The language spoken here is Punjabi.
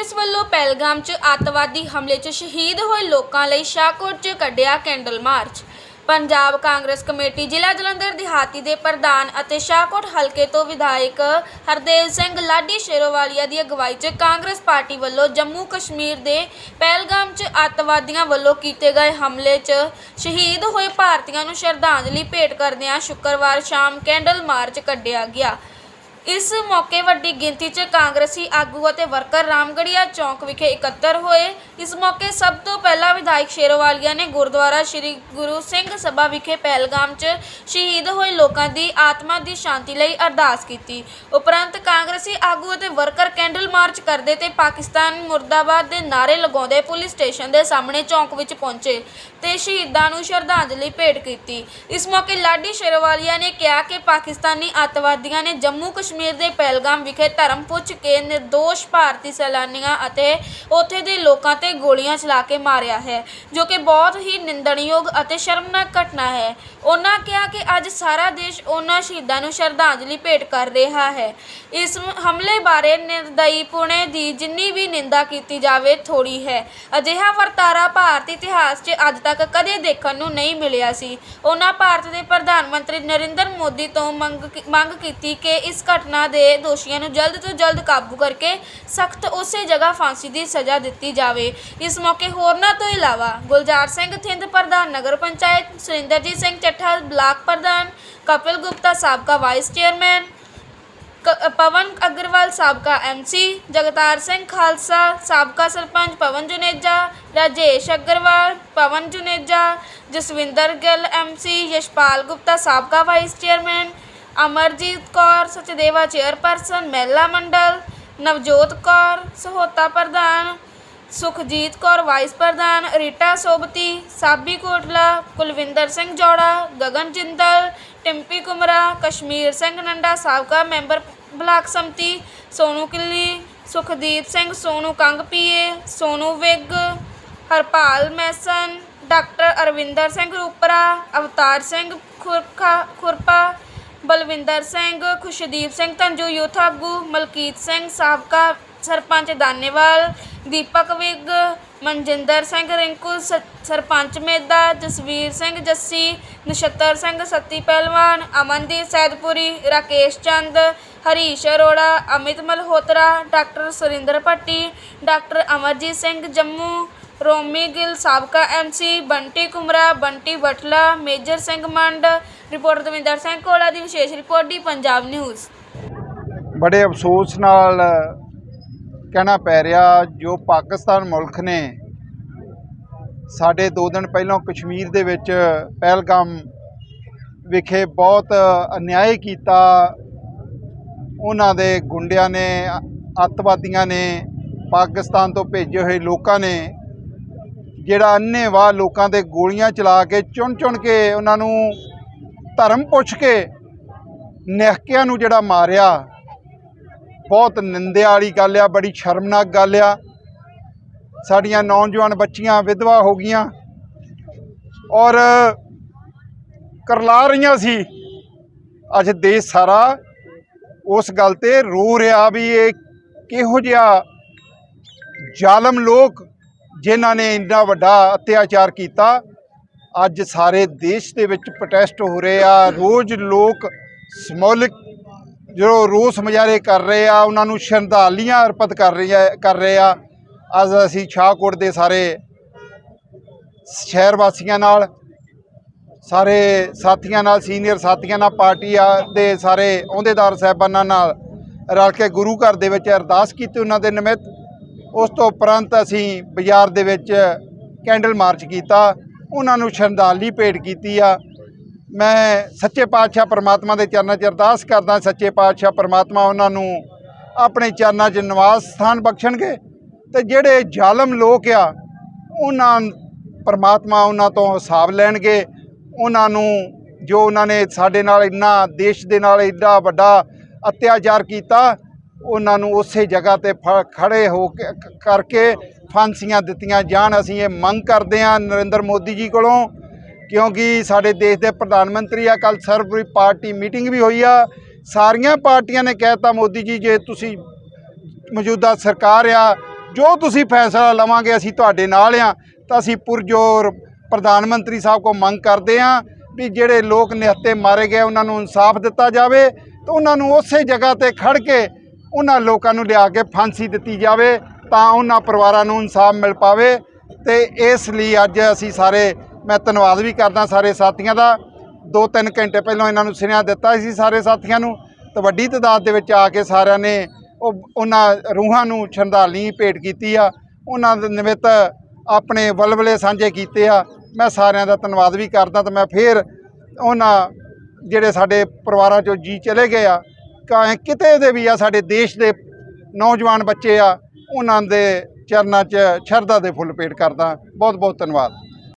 ਕਾਂਗਰਸ ਵੱਲੋਂ ਪਹਿਲਗਾਮ 'ਚ ਅੱਤਵਾਦੀ ਹਮਲੇ 'ਚ ਸ਼ਹੀਦ ਹੋਏ ਲੋਕਾਂ ਲਈ ਸ਼ਾਹਕੋਟ 'ਚ ਕੱਢਿਆ candle march. Punjab Congress committee ਜ਼ਿਲ੍ਹਾ ਜਲੰਧਰ ਦਿਹਾਤੀ ਦੇ ਪ੍ਰਧਾਨ ਅਤੇ ਸ਼ਾਹਕੋਟ ਹਲਕੇ ਤੋਂ ਵਿਧਾਇਕ ਹਰਦੇਵ ਸਿੰਘ ਲਾਡੀ ਸ਼ੇਰੋਵਾਲੀਆ ਦੀ ਅਗਵਾਈ 'ਚ ਕਾਂਗਰਸ ਪਾਰਟੀ ਵੱਲੋਂ ਜੰਮੂ ਕਸ਼ਮੀਰ ਦੇ ਪਹਿਲਗਾਮ 'ਚ ਅੱਤਵਾਦੀਆਂ ਵੱਲੋਂ ਕੀਤੇ ਗਏ ਹਮਲੇ 'ਚ ਸ਼ਹੀਦ ਹੋਏ ਭਾਰਤੀਆਂ ਨੂੰ ਸ਼ਰਧਾਂਜਲੀ ਭੇਟ ਕਰਦਿਆਂ ਸ਼ੁੱਕਰਵਾਰ ਸ਼ਾਮ ਕੈਂਡਲ ਮਾਰਚ ਕੱਢਿਆ ਗਿਆ। ਇਸ ਮੌਕੇ ਵੱਡੀ ਗਿਣਤੀ 'ਚ ਕਾਂਗਰਸੀ ਆਗੂ ਅਤੇ ਵਰਕਰ ਰਾਮਗੜੀਆ ਚੌਂਕ ਵਿਖੇ ਇਕੱਤਰ ਹੋਏ। ਇਸ ਮੌਕੇ ਸਭ ਤੋਂ ਪਹਿਲਾਂ ਵਿਧਾਇਕ ਸ਼ੇਰੋਵਾਲੀਆ ਨੇ ਗੁਰਦੁਆਰਾ ਸ੍ਰੀ ਗੁਰੂ ਸਿੰਘ ਸਭਾ ਵਿਖੇ ਪਹਿਲਗਾਮ 'ਚ ਸ਼ਹੀਦ ਹੋਏ ਲੋਕਾਂ ਦੀ ਆਤਮਾ ਦੀ ਸ਼ਾਂਤੀ ਲਈ ਅਰਦਾਸ ਕੀਤੀ। ਉਪਰੰਤ ਕਾਂਗਰਸੀ ਆਗੂ ਅਤੇ ਵਰਕਰ ਕੈਂਡਲ ਮਾਰਚ ਕਰਦੇ ਤੇ ਪਾਕਿਸਤਾਨ ਮੁਰਦਾਬਾਦ ਦੇ ਨਾਅਰੇ ਲਗਾਉਂਦੇ ਪੁਲਿਸ ਸਟੇਸ਼ਨ ਦੇ ਸਾਹਮਣੇ ਚੌਂਕ ਵਿੱਚ ਪਹੁੰਚੇ ਤੇ ਸ਼ਹੀਦਾਂ ਨੂੰ ਸ਼ਰਧਾਂਜਲੀ ਭੇਟ ਕੀਤੀ। ਇਸ ਮੌਕੇ ਲਾਡੀ ਸ਼ੇਰੋਵਾਲੀਆ ਨੇ ਕਿਹਾ ਕਿ ਪਾਕਿਸਤਾਨੀ ਅੱਤਵਾਦੀਆਂ ਨੇ ਜੰਮੂ ਕਸ਼ਮੀਰ ਦੇ ਪਹਿਲਗਾਮ ਵਿਖੇ ਧਰਮ ਪੁੱਛ ਕੇ ਨਿਰਦੋਸ਼ ਭਾਰਤੀ ਸੈਲਾਨੀਆਂ ਅਤੇ ਉੱਥੇ ਦੇ ਲੋਕਾਂ ਤੇ ਗੋਲੀਆਂ ਚਲਾ ਕੇ ਮਾਰਿਆ ਹੈ, ਜੋ ਕਿ ਬਹੁਤ ਹੀ ਨਿੰਦਣਯੋਗ ਅਤੇ ਸ਼ਰਮਨਾਕ ਘਟਨਾ ਹੈ। ਉਹਨਾਂ ਕਿਹਾ ਕਿ ਅੱਜ ਸਾਰਾ ਦੇਸ਼ ਉਹਨਾਂ ਸ਼ਹੀਦਾਂ ਨੂੰ ਸ਼ਰਧਾਂਜਲੀ ਭੇਟ ਕਰ ਰਿਹਾ ਹੈ। ਇਸ ਹਮਲੇ ਬਾਰੇ ਨਿਰਦਈ ਪੁਣੇ ਦੀ ਜਿੰਨੀ ਵੀ ਨਿੰਦਾ ਕੀਤੀ ਜਾਵੇ ਥੋੜੀ ਹੈ। ਅਜਿਹਾ ਵਰਤਾਰਾ ਭਾਰਤੀ ਇਤਿਹਾਸ 'ਚ ਅੱਜ ਤੱਕ ਕਦੇ ਦੇਖਣ ਨੂੰ ਨਹੀਂ ਮਿਲਿਆ ਸੀ। ਉਹਨਾਂ ਭਾਰਤ ਦੇ ਪ੍ਰਧਾਨ ਮੰਤਰੀ ਨਰਿੰਦਰ ਮੋਦੀ ਤੋਂ ਮੰਗ ਮੰਗ ਕੀਤੀ ਕਿ ਇਸ ਘਟਨਾ ਦੇ ਦੋਸ਼ੀਆਂ ਨੂੰ ਜਲਦ ਤੋਂ ਜਲਦ ਕਾਬੂ ਕਰਕੇ ਸਖਤ ਉਸੇ ਜਗ੍ਹਾ ਫਾਂਸੀ ਦੀ ਸਜ਼ਾ ਦਿੱਤੀ ਜਾਵੇ। ਇਸ ਮੌਕੇ ਹੋਰਨਾਂ ਤੋਂ ਇਲਾਵਾ ਗੁਲਜ਼ਾਰ ਸਿੰਘ ਥਿੰਦ ਪ੍ਰਧਾਨ ਨਗਰ ਪੰਚਾਇਤ ਸੁਰਿੰਦਰਜੀਤ ਸਿੰਘ ਚੱਠਾ ਬਲਾਕ ਪ੍ਰਧਾਨ ਕਪਿਲ ਗੁਪਤਾ ਸਾਬਕਾ ਵਾਈਸ ਚੇਅਰਮੈਨ ਕ- ਪਵਨ ਅਗਰਵਾਲ ਸਾਬਕਾ ਐਮਸੀ ਜਗਤਾਰ ਸਿੰਘ ਖਾਲਸਾ ਸਾਬਕਾ ਸਰਪੰਚ ਪਵਨ ਜੁਨੇਜਾ ਰਾਜੇਸ਼ ਅਗਰਵਾਲ ਪਵਨ ਜੁਨੇਜਾ ਜਸਵਿੰਦਰ ਗਿੱਲ ਐਮਸੀ ਯਸ਼ਪਾਲ ਗੁਪਤਾ ਸਾਬਕਾ vice chairman Amarjit Kaur Sachdeva chairperson ਮਹਿਲਾ ਮੰਡਲ ਨਵਜੋਤ ਕੌਰ ਸਹੋਤਾ ਪ੍ਰਧਾਨ ਸੁਖਜੀਤ ਕੌਰ ਵਾਈਸ ਪ੍ਰਧਾਨ ਰੀਟਾ ਸੋਬਤੀ ਸਾਬੀ ਕੋਟਲਾ ਕੁਲਵਿੰਦਰ ਸਿੰਘ ਜੋੜਾ ਗਗਨ ਜਿੰਦਲ ਟਿੰਪੀ ਕੁਮਰਾ ਕਸ਼ਮੀਰ ਸਿੰਘ ਨੰਡਾ ਸਾਬਕਾ ਮੈਂਬਰ ਬਲਾਕ ਸੰਮਤੀ Sonu Killi Sukhdeep Singh Sonu Kang PA Sonu Vig Harpal Mason doctor Arvinder Singh Rupra Avtar Singh Khurkha Khurpa Balwinder Singh Khushdeep Singh Dhanju youth ਆਗੂ ਮਲਕੀਤ ਸਿੰਘ ਸਾਬਕਾ ਸਰਪੰਚ ਦਾਨੇਵਾਲ, ਦੀਪਕ ਵਿਗ, ਮਨਜਿੰਦਰ ਸਿੰਘ ਰਿੰਕੂ, ਸ- ਸਰਪੰਚ ਮੇਦਾ, ਜਸਵੀਰ ਸਿੰਘ ਜੱਸੀ, ਨਛੱਤਰ ਸਿੰਘ ਸੱਤੀ ਪਹਿਲਵਾਨ, ਅਮਨਦੀਪ ਸੈਦਪੁਰੀ, ਰਾਕੇਸ਼ ਚੰਦ, ਹਰੀਸ਼ ਅਰੋੜਾ, ਅਮਿਤ ਮਲਹੋਤਰਾ, ਡਾਕਟਰ ਸੁਰਿੰਦਰ ਭੱਟੀ, ਡਾਕਟਰ ਅਮਰਜੀਤ ਸਿੰਘ ਜੰਮੂ, ਰੋਮੀ ਗਿੱਲ ਸਾਬਕਾ MC Bunty Kumra, Bunty Batla major Singh Mand reporter Davinder Singh Kola ਦੀ ਵਿਸ਼ੇਸ਼ ਰਿਪੋਰਟ ਦੀ ਪੰਜਾਬ ਨਿਊਜ਼। ਬੜੇ ਅਫਸੋਸ ਨਾਲ ਕਹਿਣਾ ਪੈ ਰਿਹਾ ਜੋ ਪਾਕਿਸਤਾਨ ਮੁਲਕ ਨੇ ਸਾਡੇ 2 ਦਿਨ ਪਹਿਲਾਂ ਕਸ਼ਮੀਰ ਦੇ ਵਿੱਚ ਪਹਿਲਗਾਮ ਵਿਖੇ ਬਹੁਤ ਅਨਿਆਏ ਕੀਤਾ। ਉਹਨਾਂ ਦੇ ਗੁੰਡਿਆਂ ਨੇ, ਅੱਤਵਾਦੀਆਂ ਨੇ, ਪਾਕਿਸਤਾਨ ਤੋਂ ਭੇਜੇ ਹੋਏ ਲੋਕਾਂ ਨੇ, ਜਿਹੜਾ ਅੰਨ੍ਹੇਵਾਹ ਲੋਕਾਂ ਦੇ ਗੋਲੀਆਂ ਚਲਾ ਕੇ ਚੁਣ ਚੁਣ ਕੇ ਉਹਨਾਂ ਨੂੰ ਧਰਮ ਪੁੱਛ ਕੇ ਨਿਹਕਿਆਂ ਨੂੰ ਜਿਹੜਾ ਮਾਰਿਆ। ਬਹੁਤ ਨਿੰਦਿਆ ਵਾਲੀ ਗੱਲ ਆ, ਬੜੀ ਸ਼ਰਮਨਾਕ ਗੱਲ ਆ। ਸਾਡੀਆਂ ਨੌਜਵਾਨ ਬੱਚੀਆਂ ਵਿਧਵਾ ਹੋ ਗਈਆਂ। ਔਰ ਕਰਲਾ ਰਹੀਆਂ ਸੀ। ਅੱਜ ਦੇਸ਼ ਸਾਰਾ ਉਸ ਗੱਲ ਤੇ ਰੋ ਰਿਹਾ ਵੀ ਇਹ ਕਿਹੋ ਜਿਹਾ ਜ਼ਾਲਮ ਲੋਕ ਜਿਨ੍ਹਾਂ ਨੇ ਇੰਨਾ ਵੱਡਾ ਅਤਿਆਚਾਰ ਕੀਤਾ। ਅੱਜ ਸਾਰੇ ਦੇਸ਼ ਦੇ ਵਿੱਚ ਪ੍ਰੋਟੈਸਟ ਹੋ ਰਹੇ ਆ। ਰੋਜ਼ ਲੋਕ ਸਮੌਲਿਕ ਜੋ ਰੋਸ ਮੁਜ਼ਾਹਰੇ ਕਰ ਰਹੇ ਆ, ਉਹਨਾਂ ਨੂੰ ਸ਼ਰਧਾਲੀਆਂ ਅਰਪਿਤ ਕਰ ਰਹੇ ਆ ਕਰ ਰਹੇ ਆ। ਅੱਜ ਅਸੀਂ ਸ਼ਾਹਕੋਟ ਦੇ ਸਾਰੇ ਸ਼ਹਿਰ ਵਾਸੀਆਂ ਨਾਲ, ਸਾਰੇ ਸਾਥੀਆਂ ਨਾਲ, ਸੀਨੀਅਰ ਸਾਥੀਆਂ ਨਾਲ, ਪਾਰਟੀ ਆ ਦੇ ਸਾਰੇ ਅਹੁਦੇਦਾਰ ਸਾਹਿਬਾਨਾਂ ਨਾਲ ਰਲ ਕੇ ਗੁਰੂ ਘਰ ਦੇ ਵਿੱਚ ਅਰਦਾਸ ਕੀਤੀ ਉਹਨਾਂ ਦੇ ਨਿਮਿਤ। ਉਸ ਤੋਂ ਉਪਰੰਤ ਅਸੀਂ ਬਾਜ਼ਾਰ ਦੇ ਵਿੱਚ ਕੈਂਡਲ ਮਾਰਚ ਕੀਤਾ, ਉਹਨਾਂ ਨੂੰ ਸ਼ਰਧਾਂਜਲੀ ਭੇਟ ਕੀਤੀ ਆ। ਮੈਂ ਸੱਚੇ ਪਾਤਸ਼ਾਹ ਪਰਮਾਤਮਾ ਦੇ ਚਰਨਾਂ 'ਚ ਅਰਦਾਸ ਕਰਦਾ ਸੱਚੇ ਪਾਤਸ਼ਾਹ ਪਰਮਾਤਮਾ ਉਹਨਾਂ ਨੂੰ ਆਪਣੇ ਚਰਨਾਂ 'ਚ ਨਿਵਾਸ ਸਥਾਨ ਬਖਸ਼ਣਗੇ ਤੇ ਜਿਹੜੇ ਜ਼ਾਲਮ ਲੋਕ ਆ, ਉਹਨਾਂ ਪਰਮਾਤਮਾ ਉਹਨਾਂ ਤੋਂ ਹਿਸਾਬ ਲੈਣਗੇ। ਉਹਨਾਂ ਨੂੰ ਜੋ ਉਹਨਾਂ ਨੇ ਸਾਡੇ ਨਾਲ ਇੰਨਾ ਦੇਸ਼ ਦੇ ਨਾਲ ਇੰਨਾ ਵੱਡਾ ਅਤਿਆਚਾਰ ਕੀਤਾ, ਉਹਨਾਂ ਨੂੰ ਉਸੇ ਜਗ੍ਹਾ ਤੇ ਫ- ਖੜੇ ਹੋ ਕੇ, ਕਰਕੇ ਫਾਂਸੀਆਂ ਦਿੱਤੀਆਂ ਜਾਣ। ਅਸੀਂ ਇਹ ਮੰਗ ਕਰਦੇ ਹਾਂ ਨਰਿੰਦਰ ਮੋਦੀ ਜੀ ਕੋਲੋਂ ਕਿਉਂਕਿ ਸਾਡੇ ਦੇਸ਼ ਦੇ ਪ੍ਰਧਾਨ ਮੰਤਰੀ ਆ ਕੱਲ ਸਰਵਪੁਰੀ ਪਾਰਟੀ ਮੀਟਿੰਗ ਵੀ ਹੋਈ ਆ। ਸਾਰੀਆਂ ਪਾਰਟੀਆਂ ਨੇ ਕਹਿਤਾ ਮੋਦੀ ਜੀ, ਜੇ ਤੁਸੀਂ ਮੌਜੂਦਾ ਸਰਕਾਰ ਆ, ਜੋ ਤੁਸੀਂ ਫੈਸਲਾ ਲਵਾਂਗੇ, ਅਸੀਂ ਤੁਹਾਡੇ ਨਾਲ ਆ। ਤਾਂ ਅਸੀਂ ਪੁਰਜੋਰ ਪ੍ਰਧਾਨ ਮੰਤਰੀ ਸਾਹਿਬ ਕੋ ਮੰਗ ਕਰਦੇ ਆ ਵੀ ਜਿਹੜੇ ਲੋਕ ਨਿਹੱਤੇ ਮਾਰੇ ਗਏ, ਉਹਨਾਂ ਨੂੰ ਇਨਸਾਫ ਦਿੱਤਾ ਜਾਵੇ ਤਾਂ ਉਹਨਾਂ ਨੂੰ ਉਸੇ ਜਗ੍ਹਾ ਤੇ ਖੜ ਕੇ ਉਹਨਾਂ ਲੋਕਾਂ ਨੂੰ ਲਿਆ ਕੇ ਫਾਂਸੀ ਦਿੱਤੀ ਜਾਵੇ ਤਾਂ ਉਹਨਾਂ ਪਰਿਵਾਰਾਂ ਨੂੰ ਇਨਸਾਫ ਮਿਲ ਪਾਵੇ ਤੇ ਇਸ ਲਈ ਅੱਜ ਅਸੀਂ ਸਾਰੇ ਮੈਂ ਧੰਨਵਾਦ ਵੀ ਕਰਦਾ ਸਾਰੇ ਸਾਥੀਆਂ ਦਾ। ਦੋ ਤਿੰਨ ਘੰਟੇ ਪਹਿਲਾਂ ਇਹਨਾਂ ਨੂੰ ਸੁਨੇਹਾ ਦਿੱਤਾ ਸੀ ਸਾਰੇ ਸਾਥੀਆਂ ਨੂੰ। ਤਾਂ ਵੱਡੀ ਤਾਦਾਦ ਦੇ ਵਿੱਚ ਆ ਕੇ ਸਾਰਿਆਂ ਨੇ ਉਹ ਉਹਨਾਂ ਰੂਹਾਂ ਨੂੰ ਸ਼ਰਧਾਂਜਲੀ ਭੇਟ ਕੀਤੀ ਆ। ਉਹਨਾਂ ਦੇ ਨਿਮਿਤ ਆਪਣੇ ਵਲਵਲੇ ਸਾਂਝੇ ਕੀਤੇ ਆ। ਮੈਂ ਸਾਰਿਆਂ ਦਾ ਧੰਨਵਾਦ ਵੀ ਕਰਦਾ ਤੇ ਮੈਂ ਫੇਰ ਉਹਨਾਂ ਜਿਹੜੇ ਸਾਡੇ ਪਰਿਵਾਰਾਂ ਚੋਂ ਜੀ ਚਲੇ ਗਏ ਆ, ਕ- ਕਿਤੇ ਦੇ ਵੀ ਆ, ਸਾਡੇ ਦੇਸ਼ ਦੇ ਨੌਜਵਾਨ ਬੱਚੇ ਆ, ਉਹਨਾਂ ਦੇ ਚਰਨਾਂ 'ਚ ਸ਼ਰਧਾ ਦੇ ਫੁੱਲ ਭੇਟ ਕਰਦਾ। ਬਹੁਤ ਬਹੁਤ ਧੰਨਵਾਦ।